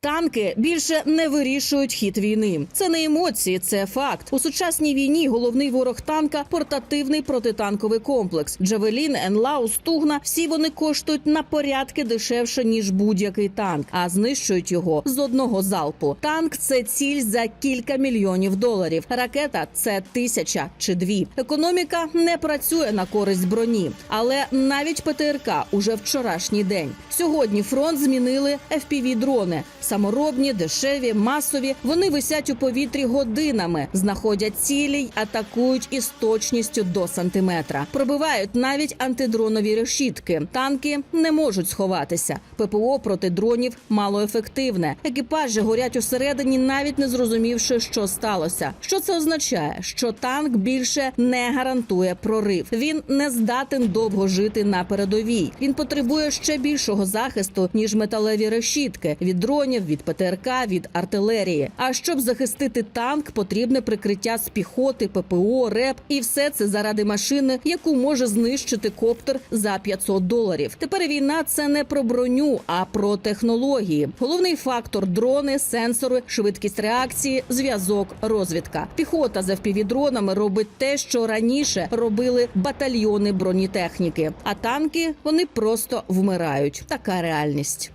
Танки більше не вирішують хід війни. Це не емоції, це факт. У сучасній війні головний ворог танка портативний протитанковий комплекс. Джавелін, Енлау, Стугна. Всі вони коштують на порядки дешевше ніж будь-який танк, а знищують його з одного залпу. Танк це ціль за кілька мільйонів доларів. Ракета це тисяча чи дві. Економіка не працює на користь броні, але навіть ПТРК уже вчорашній день. Сьогодні фронт змінили fpv дрони саморобні, дешеві, масові. Вони висять у повітрі годинами, знаходять цілі й атакують із точністю до сантиметра. Пробивають навіть антидронові решітки. Танки не можуть сховатися. ППО проти дронів малоефективне. Екіпажі горять усередині, навіть не зрозумівши, що сталося. Що це означає? Що танк більше не гарантує прорив. Він не здатен довго жити на передовій. Він потребує ще більшого захисту ніж металеві решітки від дронів, від ПТРК, від артилерії. А щоб захистити танк, потрібне прикриття з піхоти, ППО, РЕП, і все це заради машини, яку може знищити коптер за 500 доларів. Тепер війна це не про броню, а про технології. Головний фактор дрони, сенсори, швидкість реакції, зв'язок, розвідка. Піхота з FPV-дронами робить те, що раніше робили батальйони бронетехніки. А танки вони просто вмирають. Така реальність.